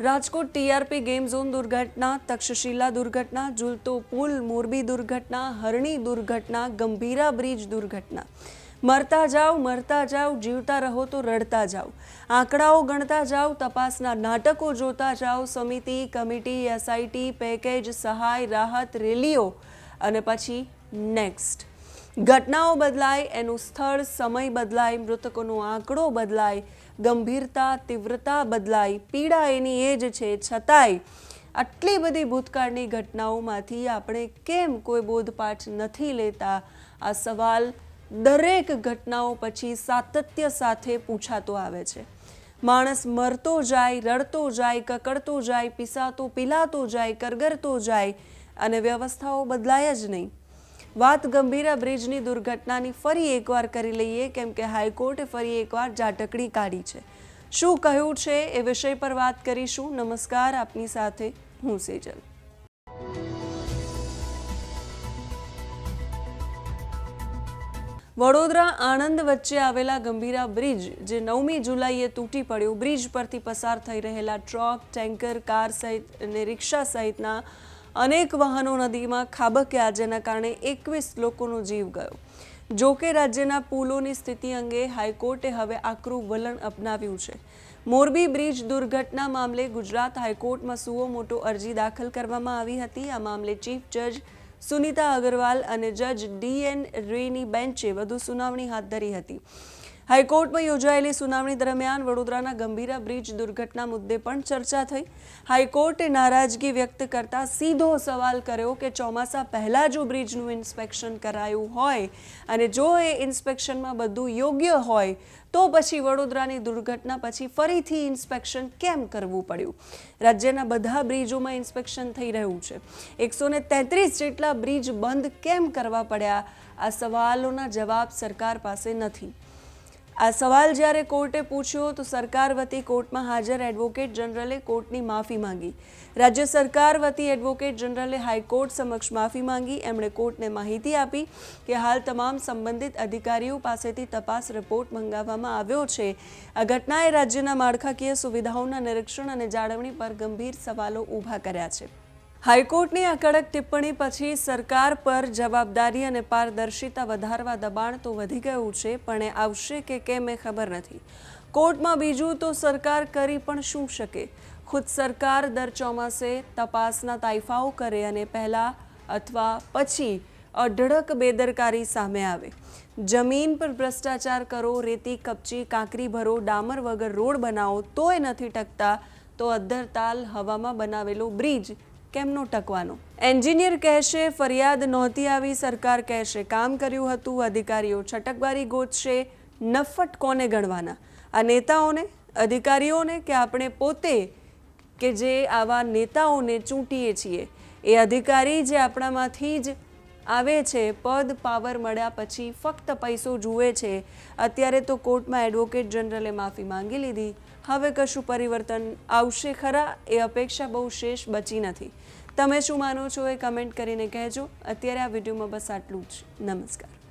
Rajkot TRP game zone દુર્ઘટના, તક્ષશિલા દુર્ઘટના ઝૂલતો પુલ મોરબી દુર્ઘટના, હરણી દુર્ઘટના, ગંભીરા બ્રિજ દુર્ઘટના. મરતા જાવ, મરતા જાઓ જીવતા રહો તો રડતા જાઓ આંકડાઓ ગણતા જાઓ તપાસના નાટકો જોતા જાઓ સમિતિ, કમિટી, એસઆઈટી, પેકેજ, સહાય, રાહત, રેલીઓ. અને પછી નેક્સ્ટ. ઘટનાઓ બદલાય, એનું સ્થળ, સમય બદલાય, મૃતકોનો આંકડો બદલાય, ગંભીરતા, તીવ્રતા બદલાય, પીડા એની એ જ છે. છતાંય આટલી બધી ભૂતકાળની ઘટનાઓમાંથી આપણે કેમ કોઈ બોધપાઠ નથી લેતા? આ સવાલ દરેક ઘટનાઓ પછી સાતત્ય સાથે પૂછાતો આવે છે. માણસ મરતો જાય, રડતો જાય, કકડતો જાય, પીસાતો, પીલાતો જાય, કરગરતો જાય અને વ્યવસ્થાઓ બદલાય જ નહીં. વાત ગંભીરા બ્રિજની દુર્ઘટનાની ફરી એકવાર કરી લઈએ, કેમ કે હાઈકોર્ટે ફરી એકવાર જાટકડી કાઢી છે. શું કહ્યું છે એ વિષય પર વાત કરીશું. નમસ્કાર, આપની સાથે હું સેજલ. વડોદરા આણંદ વચ્ચે આવેલા ગંભીરા બ્રિજ, જે નવમી જુલાઈએ તૂટી પડ્યું, બ્રિજ પરથી પસાર થઈ રહેલા ટ્રક, ટેન્કર, કાર સહિત અને રિક્ષા સહિતના અનેક વાહનો નદીમાં ખાબક્યા જેના કારણે એકવીસ લોકોનો જીવ ગયો. જો કે રાજ્યના પુલોની સ્થિતિ અંગે હાઈકોર્ટે હવે આકરું વલણ અપનાવ્યું છે. મોરબી બ્રિજ દુર્ઘટના મામલે ગુજરાત હાઈકોર્ટમાં સુઓ મોટો અરજી દાખલ કરવામાં આવી હતી. આ મામલે ચીફ જજ સુનીતા અગરવાલ અને જજ ડીએન રેની બેન્ચે વધુ સુનાવણી હાથ ધરી હતી. હાઈકોર્ટમાં યોજાયેલી સુનાવણી દરમિયાન વડોદરાના ગંભીરા બ્રિજ દુર્ઘટના મુદ્દે પણ ચર્ચા થઈ. હાઈકોર્ટે નારાજગી વ્યક્ત કરતા સીધો સવાલ કર્યો કે ચોમાસા પહેલાં જો બ્રિજનું ઇન્સ્પેક્શન કરાયું હોય અને જો એ ઇન્સ્પેક્શનમાં બધું યોગ્ય હોય તો પછી વડોદરાની દુર્ઘટના પછી ફરીથી ઇન્સ્પેક્શન કેમ કરવું પડ્યું? રાજ્યના બધા બ્રિજોમાં ઇન્સ્પેક્શન થઈ રહ્યું છે. એકસો તેત્રીસ જેટલા બ્રિજ બંધ કેમ કરવા પડ્યા? આ સવાલોના જવાબ સરકાર પાસે નથી. આ સવાલ જ્યારે કોર્ટે પૂછ્યો તો સરકાર વતી કોર્ટમાં હાજર એડવોકેટ જનરલે કોર્ટની માફી માંગી. રાજ્ય સરકાર વતી એડવોકેટ જનરલે હાઈકોર્ટ સમક્ષ માફી માંગી. એમણે કોર્ટને માહિતી આપી કે હાલ તમામ સંબંધિત અધિકારીઓ પાસેથી તપાસ રિપોર્ટ મંગાવવામાં આવ્યો છે. આ ઘટનાએ રાજ્યના માળખાકીય સુવિધાઓના નિરીક્ષણ અને જાળવણી પર ગંભીર સવાલો ઊભા કર્યા છે. હાઈકોર્ટની આ કડક ટિપ્પણી પછી સરકાર પર જવાબદારી અને પારદર્શિતા વધારવા દબાણ તો વધી ગયું છે, પણ એ આવશે કે કેમ એ ખબર નથી. કોર્ટમાં બીજું તો સરકાર કરી પણ શું શકે? ખુદ સરકાર દર ચોમાસે તપાસના તાઇફાઓ કરે અને પહેલાં અથવા પછી અઢળક બેદરકારી સામે આવે. જમીન પર ભ્રષ્ટાચાર કરો, રેતી, કપચી, કાંકરી ભરો, ડામર વગર રોડ બનાવો, તોય નથી ટકતા, તો અદ્ધરતાલ હવામાં બનાવેલો બ્રિજ કેમનો ટકવાનો? એન્જિનિયર કહેશે, ફરિયાદ નહોતી આવી, સરકાર કહેશે, કામ કર્યું હતું, અધિકારીઓ છટકબારી ગોતશે નફટ કોને ગણવાના? આ નેતાઓને, અધિકારીઓને કે આપણે પોતે કે જે આવા નેતાઓને ચૂંટીએ છીએ? એ અધિકારી જે આપણામાંથી જ આવે છે, પદ પાવર મળ્યા પછી ફક્ત પૈસો જુએ છે. અત્યારે તો કોર્ટમાં એડવોકેટ જનરલે માફી માંગી લીધી. હવે કશું પરિવર્તન આવશે ખરા? એ અપેક્ષા બહુ શેષ બચી નથી. તમે શું માનો છો એ કમેન્ટ કરીને કહેજો. અત્યારે આ વિડીયોમાં બસ આટલું જ. નમસ્કાર.